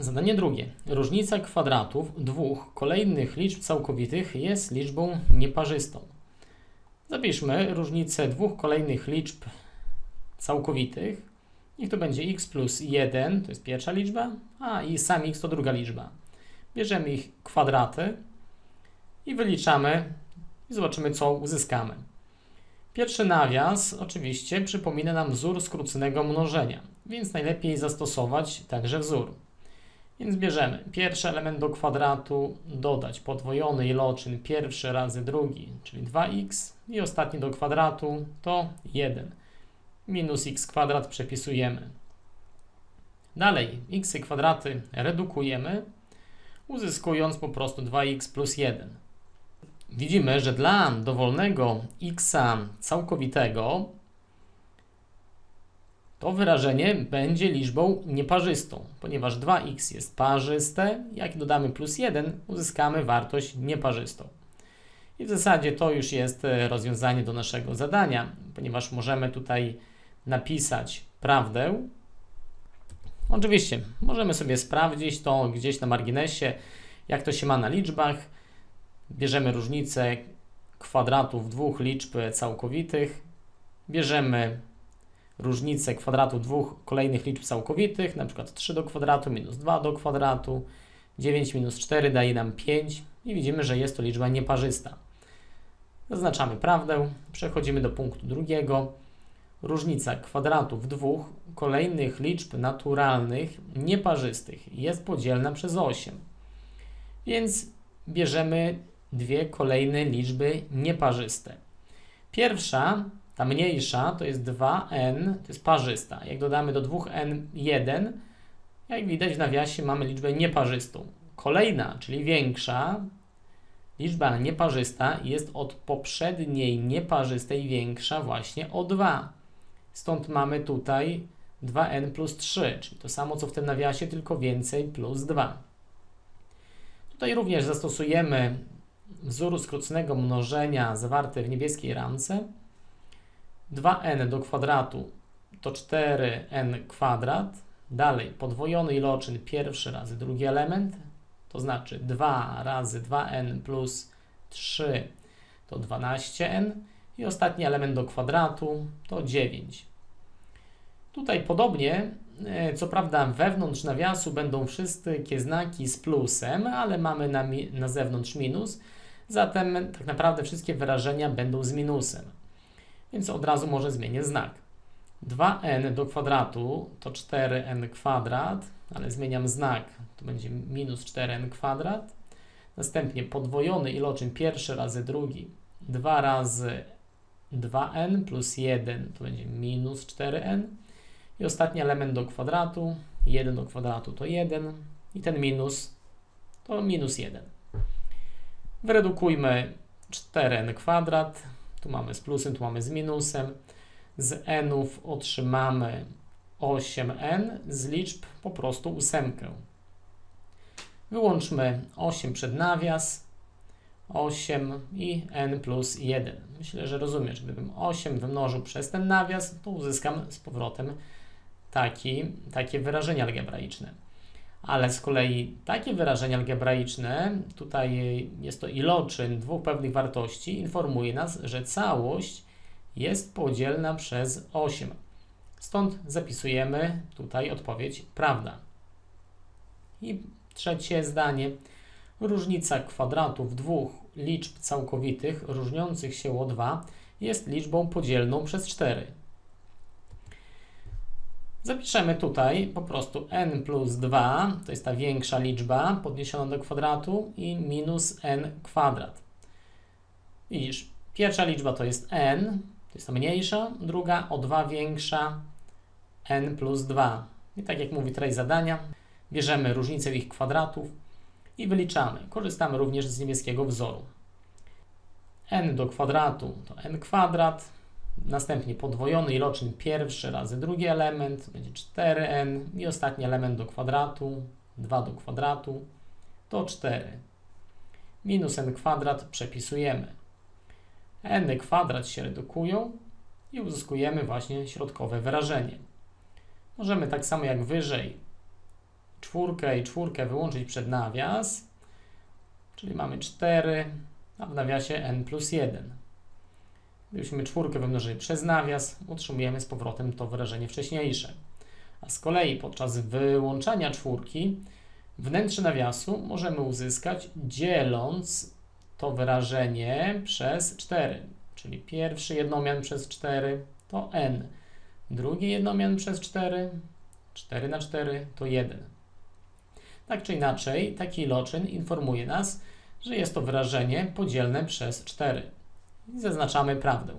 Zadanie drugie. Różnica kwadratów dwóch kolejnych liczb całkowitych jest liczbą nieparzystą. Zapiszmy różnicę dwóch kolejnych liczb całkowitych. Niech to będzie x plus 1, to jest pierwsza liczba, a i sam x to druga liczba. Bierzemy ich kwadraty i wyliczamy i zobaczymy, co uzyskamy. Pierwszy nawias oczywiście przypomina nam wzór skróconego mnożenia, więc najlepiej zastosować także wzór. Więc bierzemy pierwszy element do kwadratu, dodać podwojony iloczyn pierwszy razy drugi, czyli 2x i ostatni do kwadratu to 1. Minus x kwadrat przepisujemy. Dalej x kwadraty redukujemy, uzyskując po prostu 2x plus 1. Widzimy, że dla dowolnego x całkowitego to wyrażenie będzie liczbą nieparzystą, ponieważ 2x jest parzyste, jak dodamy plus 1, uzyskamy wartość nieparzystą. I w zasadzie to już jest e, rozwiązanie do naszego zadania, ponieważ możemy tutaj napisać prawdę. Oczywiście, możemy sobie sprawdzić to gdzieś na marginesie, jak to się ma na liczbach. Bierzemy różnicę kwadratów dwóch liczb całkowitych, bierzemy różnicę kwadratu dwóch kolejnych liczb całkowitych, na przykład 3 do kwadratu minus 2 do kwadratu, 9 minus 4 daje nam 5 i widzimy, że jest to liczba nieparzysta. Zaznaczamy prawdę, przechodzimy do punktu drugiego. Różnica kwadratów dwóch kolejnych liczb naturalnych nieparzystych jest podzielna przez 8. Więc bierzemy dwie kolejne liczby nieparzyste. Pierwsza ta mniejsza to jest 2n, to jest parzysta. Jak dodamy do 2n 1, jak widać w nawiasie mamy liczbę nieparzystą. Kolejna, czyli większa, liczba nieparzysta jest od poprzedniej nieparzystej większa właśnie o 2. Stąd mamy tutaj 2n plus 3, czyli to samo co w tym nawiasie, tylko więcej plus 2. Tutaj również zastosujemy wzór skróconego mnożenia zawarty w niebieskiej ramce. 2n do kwadratu to 4n kwadrat. Dalej podwojony iloczyn pierwszy razy drugi element, to znaczy 2 razy 2n plus 3 to 12n i ostatni element do kwadratu to 9. Tutaj podobnie, e, co prawda wewnątrz nawiasu będą wszystkie znaki z plusem, ale mamy na, na zewnątrz minus, zatem tak naprawdę wszystkie wyrażenia będą z minusem więc od razu może zmienię znak. 2n do kwadratu to 4n kwadrat, ale zmieniam znak, to będzie minus 4n kwadrat. Następnie podwojony iloczyn pierwszy razy drugi, 2 razy 2n plus 1 to będzie minus 4n. I ostatni element do kwadratu, 1 do kwadratu to 1 i ten minus to minus 1. Wyredukujmy 4n kwadrat, tu mamy z plusem, tu mamy z minusem. Z nów otrzymamy 8n, z liczb po prostu ósemkę. Wyłączmy 8 przed nawias, 8 i n plus 1. Myślę, że rozumiesz, gdybym 8 wymnożył przez ten nawias, to uzyskam z powrotem taki, takie wyrażenie algebraiczne. Ale z kolei takie wyrażenie algebraiczne, tutaj jest to iloczyn dwóch pewnych wartości, informuje nas, że całość jest podzielna przez 8. Stąd zapisujemy tutaj odpowiedź prawda. I trzecie zdanie. Różnica kwadratów dwóch liczb całkowitych różniących się o 2 jest liczbą podzielną przez 4. Zapiszemy tutaj po prostu n plus 2, to jest ta większa liczba podniesiona do kwadratu i minus n kwadrat. Widzisz, pierwsza liczba to jest n, to jest ta mniejsza, druga o 2 większa, n plus 2. I tak jak mówi treść zadania, bierzemy różnicę ich kwadratów i wyliczamy. Korzystamy również z niebieskiego wzoru. n do kwadratu to n kwadrat, Następnie podwojony iloczyn pierwszy razy drugi element, będzie 4n i ostatni element do kwadratu, 2 do kwadratu, to 4. Minus n kwadrat przepisujemy. n kwadrat się redukują i uzyskujemy właśnie środkowe wyrażenie. Możemy tak samo jak wyżej czwórkę i czwórkę wyłączyć przed nawias, czyli mamy 4, a w nawiasie n plus 1. Gdybyśmy czwórkę wymnożyli przez nawias, utrzymujemy z powrotem to wyrażenie wcześniejsze. A z kolei podczas wyłączania czwórki wnętrze nawiasu możemy uzyskać dzieląc to wyrażenie przez 4, czyli pierwszy jednomian przez 4 to n, drugi jednomian przez 4, 4 na 4 to 1. Tak czy inaczej, taki iloczyn informuje nas, że jest to wyrażenie podzielne przez 4. Zaznaczamy prawdę.